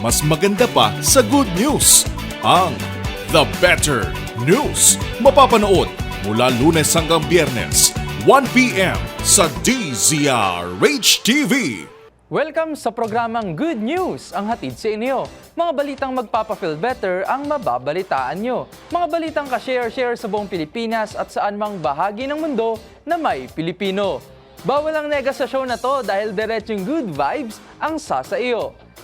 mas maganda pa sa good news. Ang The Better News. Mapapanood mula lunes hanggang biyernes, 1pm sa DZRH TV. Welcome sa programang Good News ang hatid sa inyo. Mga balitang magpapa-feel better ang mababalitaan nyo. Mga balitang ka-share-share sa buong Pilipinas at saan mang bahagi ng mundo na may Pilipino. Bawal ang nega sa show na to dahil diretsong good vibes ang sasa iyo.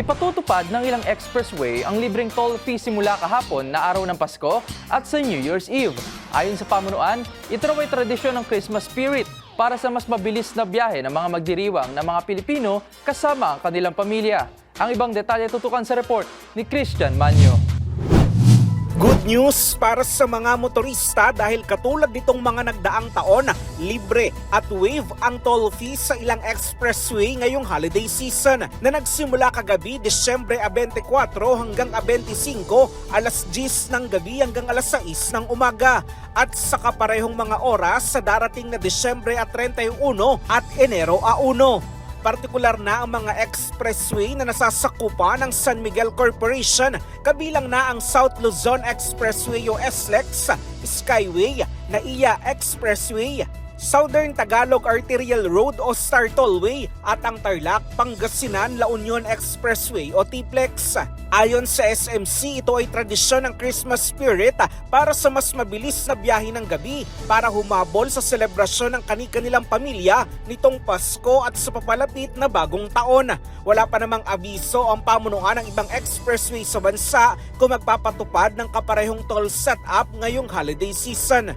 Ipatutupad ng ilang expressway ang libreng toll fee simula kahapon na araw ng Pasko at sa New Year's Eve. Ayon sa pamunuan, ito raw ay tradisyon ng Christmas spirit para sa mas mabilis na biyahe ng mga magdiriwang na mga Pilipino kasama ang kanilang pamilya. Ang ibang detalye tutukan sa report ni Christian Manyo. News para sa mga motorista dahil katulad nitong mga nagdaang taon, libre at waive ang toll fee sa ilang expressway ngayong holiday season na nagsimula kagabi Desyembre 24 hanggang 25 alas 10 ng gabi hanggang alas 6 ng umaga. At sa kaparehong mga oras sa darating na Desyembre at 31 at Enero a 1 partikular na ang mga expressway na nasasakupan ng San Miguel Corporation, kabilang na ang South Luzon Expressway o SLEX, Skyway, NAIA Expressway, Southern Tagalog Arterial Road o Star Tollway at ang Tarlac, Pangasinan, La Union Expressway o TPLEX. Ayon sa SMC, ito ay tradisyon ng Christmas spirit para sa mas mabilis na biyahe ng gabi para humabol sa selebrasyon ng kani-kanilang pamilya nitong Pasko at sa papalapit na bagong taon. Wala pa namang abiso ang pamunuan ng ibang expressway sa bansa kung magpapatupad ng kaparehong toll setup ngayong holiday season.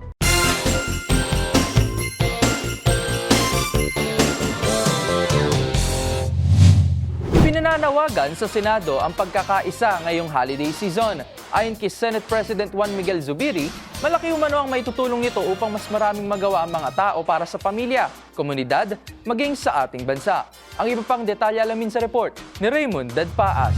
Ipinananawagan sa Senado ang pagkakaisa ngayong holiday season. Ayon kay Senate President Juan Miguel Zubiri, malaki umano ang maitutulong nito upang mas maraming magawa ang mga tao para sa pamilya, komunidad, maging sa ating bansa. Ang iba pang detalye alamin sa report ni Raymond Dadpaas.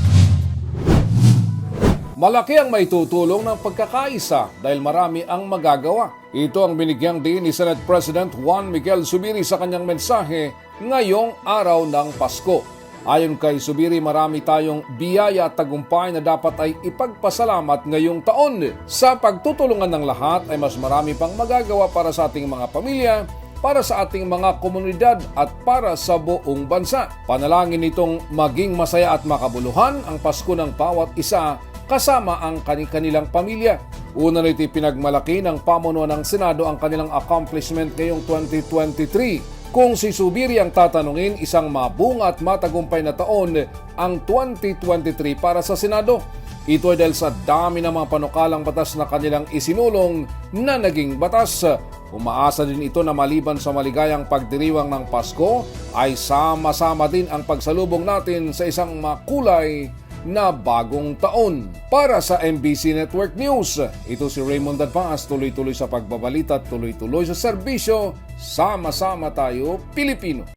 Malaki ang maitutulong ng pagkakaisa dahil marami ang magagawa. Ito ang binigyang din ni Senate President Juan Miguel Subiri sa kanyang mensahe ngayong araw ng Pasko. Ayon kay Subiri, marami tayong biyaya at tagumpay na dapat ay ipagpasalamat ngayong taon. Sa pagtutulungan ng lahat ay mas marami pang magagawa para sa ating mga pamilya, para sa ating mga komunidad at para sa buong bansa. Panalangin nitong maging masaya at makabuluhan ang Pasko ng bawat isa kasama ang kani-kanilang pamilya. Una nito pinagmalaki ng pamuno ng Senado ang kanilang accomplishment ngayong 2023. Kung si Subiri ang tatanungin, isang mabunga at matagumpay na taon ang 2023 para sa Senado. Ito ay dahil sa dami ng mga panukalang batas na kanilang isinulong na naging batas. Umaasa din ito na maliban sa maligayang pagdiriwang ng Pasko, ay sama-sama din ang pagsalubong natin sa isang makulay na bagong taon. Para sa MBC Network News, ito si Raymond Dadpaas, tuloy-tuloy sa pagbabalita at tuloy-tuloy sa serbisyo. Sama-sama tayo, Pilipino.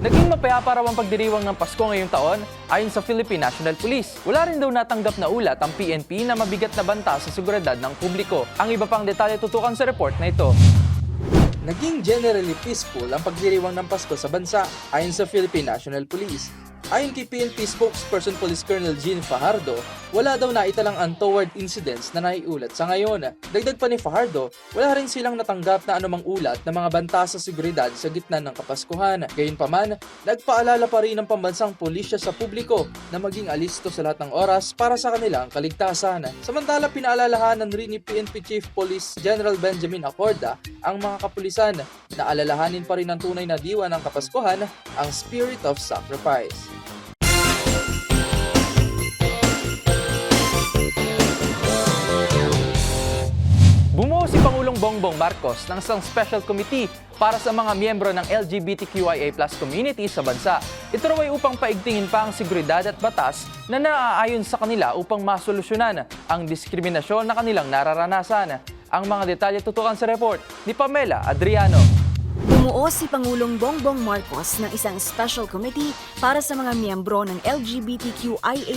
Naging mapayapa raw ang pagdiriwang ng Pasko ngayong taon ayon sa Philippine National Police. Wala rin daw natanggap na ulat ang PNP na mabigat na banta sa seguridad ng publiko. Ang iba pang detalye tutukan sa report na ito. Naging generally peaceful ang pagdiriwang ng Pasko sa bansa ayon sa Philippine National Police. Ayon kay PNP spokesperson Police Colonel Jean Fajardo, wala daw na italang untoward incidents na naiulat sa ngayon. Dagdag pa ni Fajardo, wala rin silang natanggap na anumang ulat ng mga banta sa seguridad sa gitna ng Kapaskuhan. Gayunpaman, nagpaalala pa rin ng pambansang pulisya sa publiko na maging alisto sa lahat ng oras para sa kanilang kaligtasan. Samantala, pinaalalahanan rin ni PNP Chief Police General Benjamin Acorda ang mga kapulisan na alalahanin pa rin ng tunay na diwa ng Kapaskuhan ang spirit of sacrifice. Bongbong Marcos ng isang special committee para sa mga miyembro ng LGBTQIA community sa bansa. Ito raw ay upang paigtingin pa ang seguridad at batas na naaayon sa kanila upang masolusyonan ang diskriminasyon na kanilang nararanasan. Ang mga detalye tutukan sa report ni Pamela Adriano. Bumuo si Pangulong Bongbong Marcos ng isang special committee para sa mga miyembro ng LGBTQIA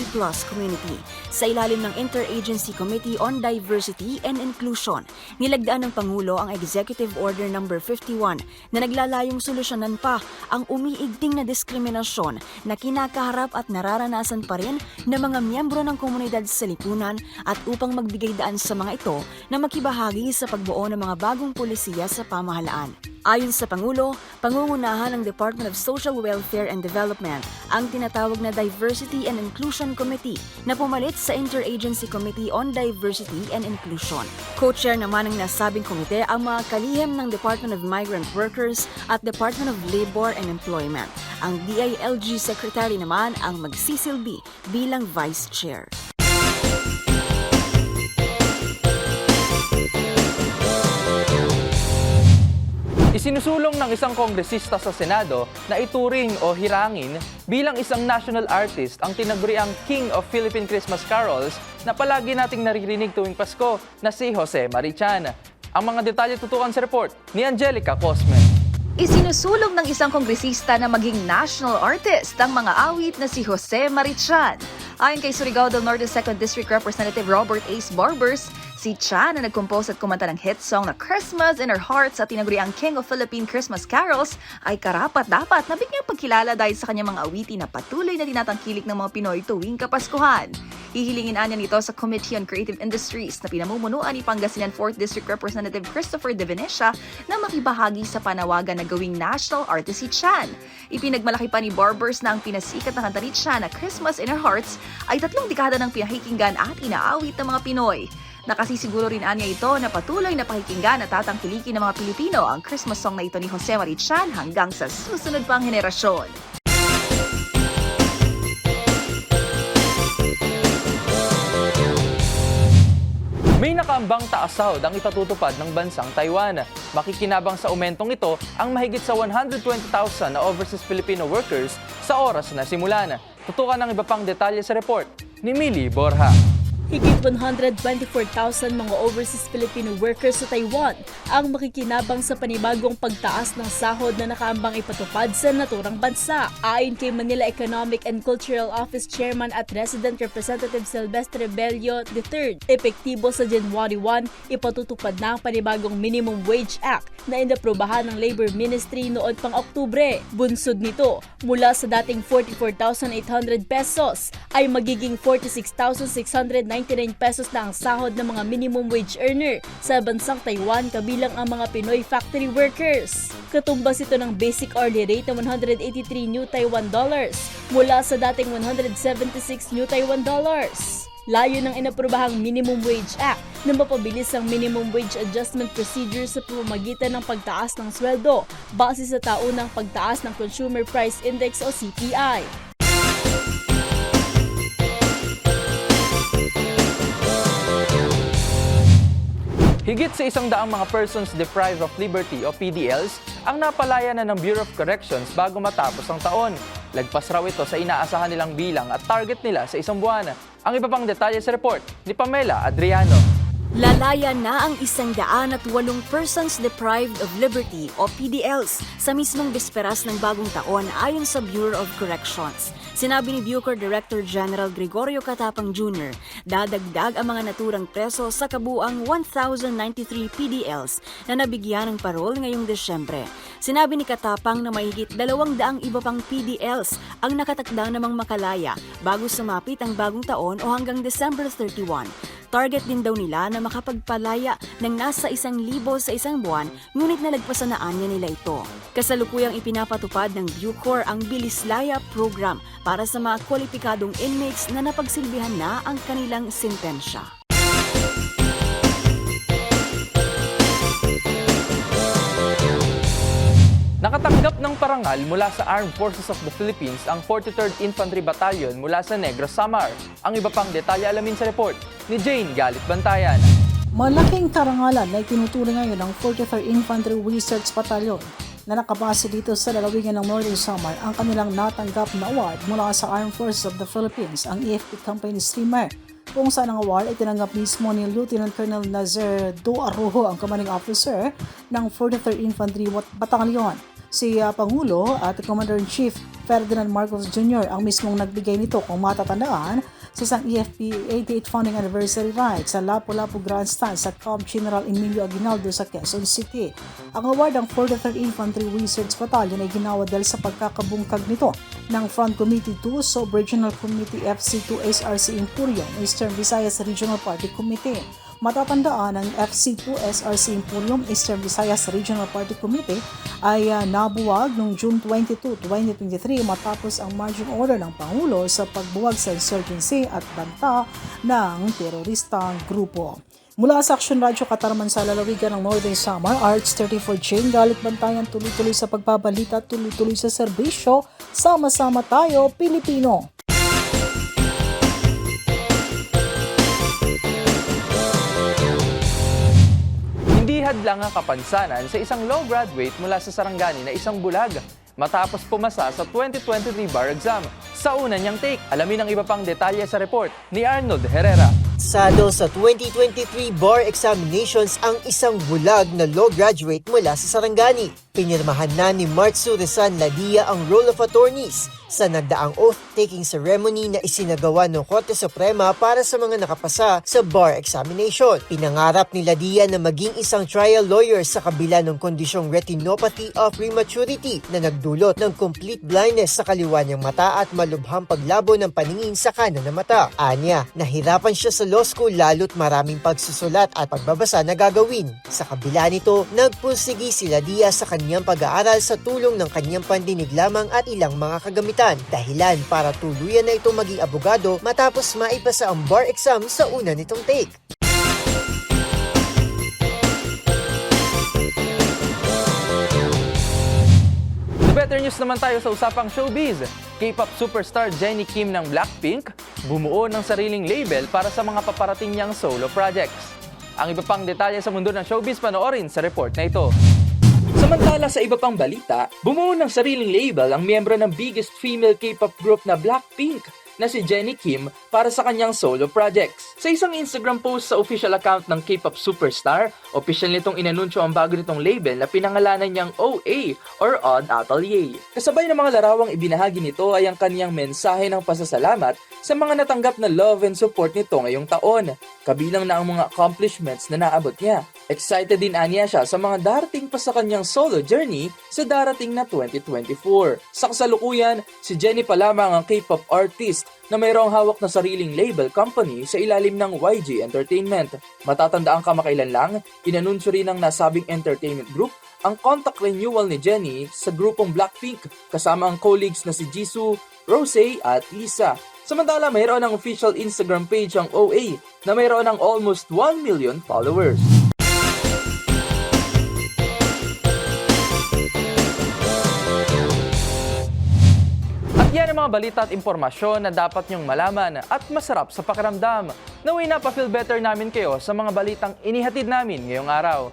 community sa ilalim ng Interagency Committee on Diversity and Inclusion. Nilagdaan ng Pangulo ang Executive Order No. 51 na naglalayong solusyonan pa ang umiigting na diskriminasyon na kinakaharap at nararanasan pa rin ng mga miyembro ng komunidad sa lipunan at upang magbigay daan sa mga ito na makibahagi sa pagbuo ng mga bagong polisiya sa pamahalaan. Ayon sa Pangulo, pangungunahan ng Department of Social Welfare and Development ang tinatawag na Diversity and Inclusion Committee na pumalit sa Interagency Committee on Diversity and Inclusion. Co-chair naman ng nasabing komite ang mga kalihim ng Department of Migrant Workers at Department of Labor and Employment. Ang DILG Secretary naman ang magsisilbi bilang Vice Chair. Isinusulong ng isang kongresista sa Senado na ituring o hirangin bilang isang national artist ang tinaguriang King of Philippine Christmas Carols na palagi nating naririnig tuwing Pasko na si Jose Marichan. Ang mga detalye tutukan sa report ni Angelica Cosme. Isinusulong ng isang kongresista na maging national artist ang mga awit na si Jose Marichan. Ayon kay Surigao del Norte 2nd District Representative Robert Ace Barbers, si Chan na nagkompose at kumanta ng hit song na Christmas in Our Hearts at tinaguriang King of Philippine Christmas Carols ay karapat dapat na bigyang pagkilala dahil sa kanyang mga awiti na patuloy na tinatangkilik ng mga Pinoy tuwing Kapaskuhan. Hihilingin anya nito sa Committee on Creative Industries na pinamumunuan ni Pangasinan 4th District Representative Christopher De Venecia na makibahagi sa panawagan na gawing national artist si Chan. Ipinagmalaki pa ni Barbers na ang pinasikat na kanta ni Chan na Christmas in Our Hearts ay tatlong dekada ng pinakikinggan at inaawit ng mga Pinoy. Nakasisiguro rin anya ito na patuloy na pakikinggan at tatangkilikin ng mga Pilipino ang Christmas song na ito ni Jose Marichan hanggang sa susunod pang henerasyon. May nakaambang taas sahod ang ipatutupad ng bansang Taiwan. Makikinabang sa aumentong ito ang mahigit sa 120,000 na overseas Filipino workers sa oras na simulan. Tutukan ng iba pang detalye sa report ni Millie Borja. Higit 124,000 mga overseas Filipino workers sa Taiwan ang makikinabang sa panibagong pagtaas ng sahod na nakaambang ipatupad sa naturang bansa. Ayon kay Manila Economic and Cultural Office Chairman at Resident Representative Silvestre Bello III, epektibo sa January 1, ipatutupad na ang panibagong Minimum Wage Act na inaprobahan ng Labor Ministry noon pang Oktubre. Bunsod nito, mula sa dating 44,800 pesos ay magiging 46,699 pesos na ang sahod ng mga minimum wage earner sa bansang Taiwan kabilang ang mga Pinoy factory workers. Katumbas ito ng basic hourly rate na 183 New Taiwan dollars mula sa dating 176 New Taiwan dollars. Layo ng inaprobahang Minimum Wage Act na mapabilis ang minimum wage adjustment procedure sa pamamagitan ng pagtaas ng sweldo base sa taunang pagtaas ng Consumer Price Index o CPI. Higit sa isang daang mga persons deprived of liberty o PDLs ang napalaya na ng Bureau of Corrections bago matapos ang taon. Lagpas raw ito sa inaasahan nilang bilang at target nila sa isang buwan. Ang iba pang detalye sa report ni Pamela Adriano. Lalaya na ang isang daan at walong persons deprived of liberty o PDLs sa mismong bisperas ng bagong taon ayon sa Bureau of Corrections. Sinabi ni Bucor Director General Gregorio Catapang Jr., dadagdag ang mga naturang preso sa kabuang 1,093 PDLs na nabigyan ng parol ngayong Desyembre. Sinabi ni Katapang na mahigit dalawang daang iba pang PDLs ang nakatakda namang makalaya bago sumapit ang bagong taon o hanggang December 31. Target din daw nila na makapagpalaya ng nasa isang libo sa isang buwan, ngunit nalagpasanaan niya nila ito. Kasalukuyang ipinapatupad ng Bucor ang Bilislaya program para sa mga kwalipikadong inmates na napagsilbihan na ang kanilang sentensya. Nakatanggap ng parangal mula sa Armed Forces of the Philippines ang 43rd Infantry Battalion mula sa Negros Samar. Ang iba pang detalye alamin sa report ni Jane Galit Bantayan. Malaking karangalan na itinuturing ngayon ng 43rd Infantry Research Battalion na nakabase dito sa lalawigan ng Northern Samar ang kanilang natanggap na award mula sa Armed Forces of the Philippines, ang EFP Company Streamer, kung saan ang award ay tinanggap mismo ni Lieutenant Colonel Nazar Do Arrojo, ang commanding officer ng 43rd Infantry Battalion. Si uh, Pangulo at Commander-in-Chief Ferdinand Marcos Jr. ang mismong nagbigay nito kung matatandaan sa isang EFP 88 founding anniversary ride sa Lapu-Lapu Grandstand sa Camp General Emilio Aguinaldo sa Quezon City. Ang award ng 43rd Infantry Research Battalion ay ginawa dahil sa pagkakabungkag nito ng Front Committee 2 sa Regional Committee FC2 SRC Imperium Eastern Visayas Regional Party Committee. Matatandaan ang FC2 SRC Imperium Eastern Visayas Regional Party Committee ay ah, nabuwag noong June 22, 2023 matapos ang marching order ng Pangulo sa pagbuwag sa insurgency at banta ng teroristang grupo. Mula sa Action Radio Katarman sa lalawigan ng Northern Samar, Arts 34 Chain, Galit Bantayan tuloy-tuloy sa pagbabalita, tuloy-tuloy sa serbisyo, sama-sama tayo, Pilipino! Hindi hadlang ang kapansanan sa isang law graduate mula sa Sarangani na isang bulag matapos pumasa sa 2023 bar exam. Sa una niyang take, alamin ang iba pang detalye sa report ni Arnold Herrera. Sado sa 2023 bar examinations ang isang bulag na law graduate mula sa Sarangani. Pinirmahan na ni Martsu Rizan Ladia ang Roll of Attorneys sa nagdaang oath-taking ceremony na isinagawa ng Korte Suprema para sa mga nakapasa sa bar examination. Pinangarap ni Ladia na maging isang trial lawyer sa kabila ng kondisyong retinopathy of prematurity na nagdulot ng complete blindness sa kaliwa niyang mata at malubhang paglabo ng paningin sa kanan na mata. Anya, nahirapan siya sa law school lalo't maraming pagsusulat at pagbabasa na gagawin. Sa kabila nito, nagpursigi si Ladia sa kanyang pag-aaral sa tulong ng kanyang pandinig lamang at ilang mga kagamitan. Dahilan para tuluyan na itong maging abogado matapos maipasa ang bar exam sa una nitong take. Better news naman tayo sa usapang showbiz. K-pop superstar Jennie Kim ng Blackpink bumuo ng sariling label para sa mga paparating niyang solo projects. Ang iba pang detalye sa mundo ng showbiz panoorin sa report na ito. Samantala sa iba pang balita, bumuo ng sariling label ang miyembro ng biggest female K-pop group na Blackpink na si Jennie Kim para sa kanyang solo projects. Sa isang Instagram post sa official account ng K-pop superstar, official nitong inanunsyo ang bago nitong label na pinangalanan niyang OA or Odd Atelier. Kasabay ng mga larawang ibinahagi nito ay ang kanyang mensahe ng pasasalamat sa mga natanggap na love and support nito ngayong taon. Kabilang na ang mga accomplishments na naabot niya. Excited din aniya siya sa mga darating pa sa kanyang solo journey sa darating na 2024. Sa kasalukuyan, si Jennie pa lamang ang K-pop artist na mayroong hawak na sariling label company sa ilalim ng YG Entertainment. Matatanda ang kamakailan lang, inanunsyo rin ng nasabing entertainment group ang contact renewal ni Jennie sa grupong Blackpink kasama ang colleagues na si Jisoo, Rosé at Lisa. Samantala, mayroon ng official Instagram page ang OA na mayroon ng almost 1 million followers. Mga balita at impormasyon na dapat niyong malaman at masarap sa pakiramdam. Naway na pa-feel better namin kayo sa mga balitang inihatid namin ngayong araw.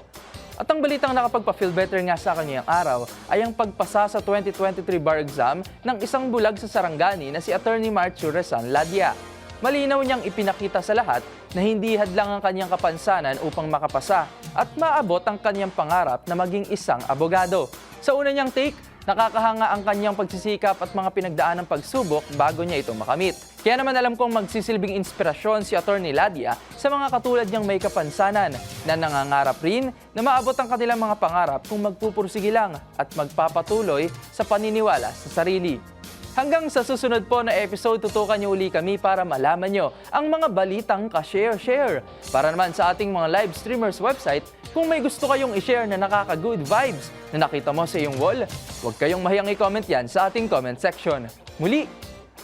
At ang balitang nakapagpa-feel better nga sa ngayong araw ay ang pagpasa sa 2023 bar exam ng isang bulag sa Sarangani na si Attorney Marchu Rezan Ladia. Malinaw niyang ipinakita sa lahat na hindi hadlang ang kanyang kapansanan upang makapasa at maabot ang kanyang pangarap na maging isang abogado. Sa una niyang take, nakakahanga ang kanyang pagsisikap at mga pinagdaan ng pagsubok bago niya ito makamit. Kaya naman alam kong magsisilbing inspirasyon si Atty. Ladia sa mga katulad niyang may kapansanan na nangangarap rin na maabot ang kanilang mga pangarap kung magpupursige lang at magpapatuloy sa paniniwala sa sarili. Hanggang sa susunod po na episode, tutukan niyo uli kami para malaman niyo ang mga balitang ka-share-share. Para naman sa ating mga live streamers website, kung may gusto kayong i-share na nakaka-good vibes na nakita mo sa iyong wall, huwag kayong mahiyang i-comment yan sa ating comment section. Muli,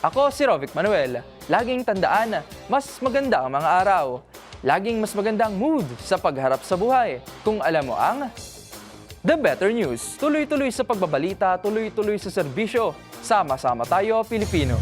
ako si Rovic Manuel. Laging tandaan, mas maganda ang mga araw. Laging mas magandang mood sa pagharap sa buhay. Kung alam mo ang The Better News. Tuloy-tuloy sa pagbabalita, tuloy-tuloy sa serbisyo. Sama-sama tayo, Pilipino.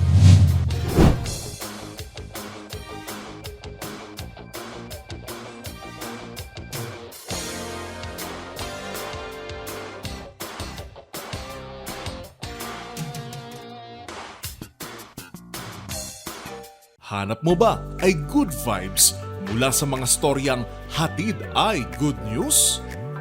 Hanap mo ba ay good vibes mula sa mga storyang hatid ay good news?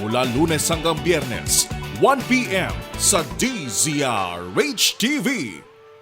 mula lunes hanggang biyernes, 1pm sa DZRH TV.